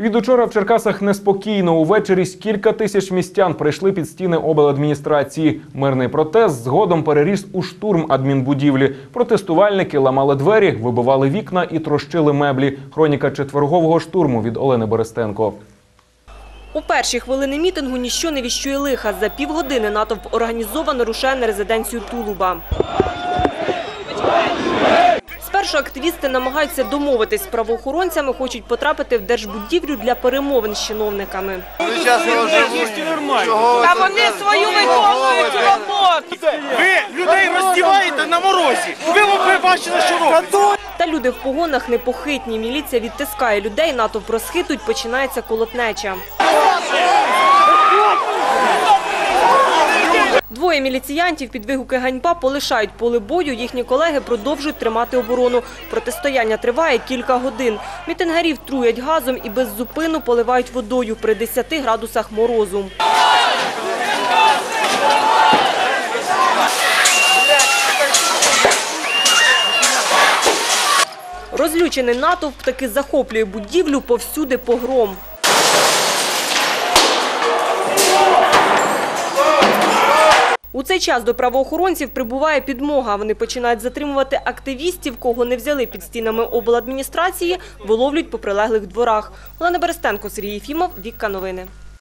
Від учора в Черкасах неспокійно. Увечері кілька тисяч містян прийшли під стіни обладміністрації. Мирний протест згодом переріс у штурм адмінбудівлі. Протестувальники ламали двері, вибивали вікна і трощили меблі. Хроніка четвергового штурму від Олени Берестенко. У перші хвилини мітингу ніщо не віщує лиха. За півгодини натовп організовано рушає на резиденцію Тулуба. Спершу активісти намагаються домовитись з правоохоронцями, хочуть потрапити в держбудівлю для перемовин з чиновниками. Та вони свою виконують роботу. Ви людей роздіваєте на морозі. Ви бачили, що робите. Та люди в погонах непохитні. Міліція відтискає людей, натовп розхитують, починається колотнеча. Двоє міліціянтів під вигуки ганьба полишають поле бою. Їхні колеги продовжують тримати оборону. Протистояння триває кілька годин. Мітингарів труять газом і без зупину поливають водою при 10 градусах морозу. Розлючений натовп таки захоплює будівлю повсюди погром. У цей час до правоохоронців прибуває підмога. Вони починають затримувати активістів, кого не взяли під стінами обладміністрації, виловлюють по прилеглих дворах. Олена Берестенко, Сергій Фімов, Вікка Новини.